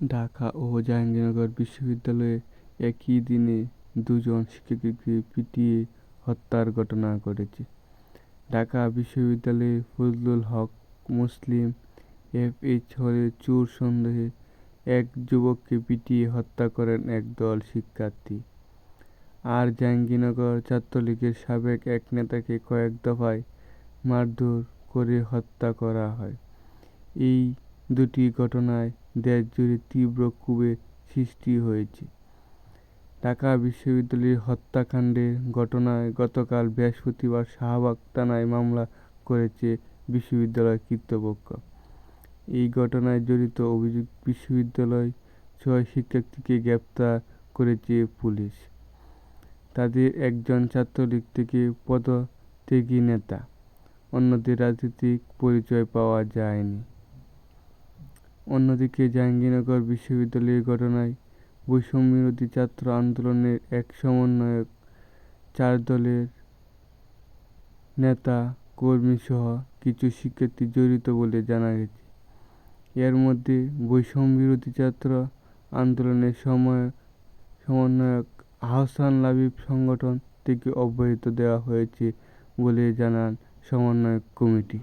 ঢাকা ও জাহাঙ্গীরনগর বিশ্ববিদ্যালয়ে একই দিনে দুজন শিক্ষককে পিটিয়ে হত্যার ঘটনা ঘটেছে। ঢাকা বিশ্ববিদ্যালয়ে ফজলুল হক মুসলিম এফএইচ হলে চোর সন্দেহে এক যুবককে পিটিয়ে হত্যা করেন একদল শিক্ষার্থী। আর জাহাঙ্গীরনগর ছাত্রলীগের সাবেক এক নেতাকে কয়েক দফায় মারধর করে হত্যা করা হয়। এই দুটি ঘটনায় দেশজুড়ে তীব্র ক্ষোভের সৃষ্টি হয়েছে। ঢাকা বিশ্ববিদ্যালয়ের হত্যাকাণ্ডের ঘটনায় গতকাল বৃহস্পতিবার শাহবাগ থানায় মামলা করেছে বিশ্ববিদ্যালয় কর্তৃপক্ষ। এই ঘটনায় জড়িত অভিযোগ বিশ্ববিদ্যালয় ছয় শিক্ষার্থীকে গ্রেপ্তার করেছে পুলিশ। তাদের একজন ছাত্রলীগ থেকে পদত্যাগী নেতা। অন্যদের রাজনৈতিক পরিচয় পাওয়া যায়নি। অন্যদিকে জাহাঙ্গীরনগর বিশ্ববিদ্যালয়ের ঘটনায় বৈষম্যবিরোধী ছাত্র আন্দোলনের এক সমন্বয়ক, চার দলের নেতা, কর্মীসহ কিছু শিক্ষার্থী জড়িত বলে জানা গেছে। এর মধ্যে বৈষম্যবিরোধী ছাত্র আন্দোলনের সময় সমন্বয়ক আহসান লাবিব সংগঠন থেকে অব্যাহতি দেওয়া হয়েছে বলে জানান সমন্বয়ক কমিটি।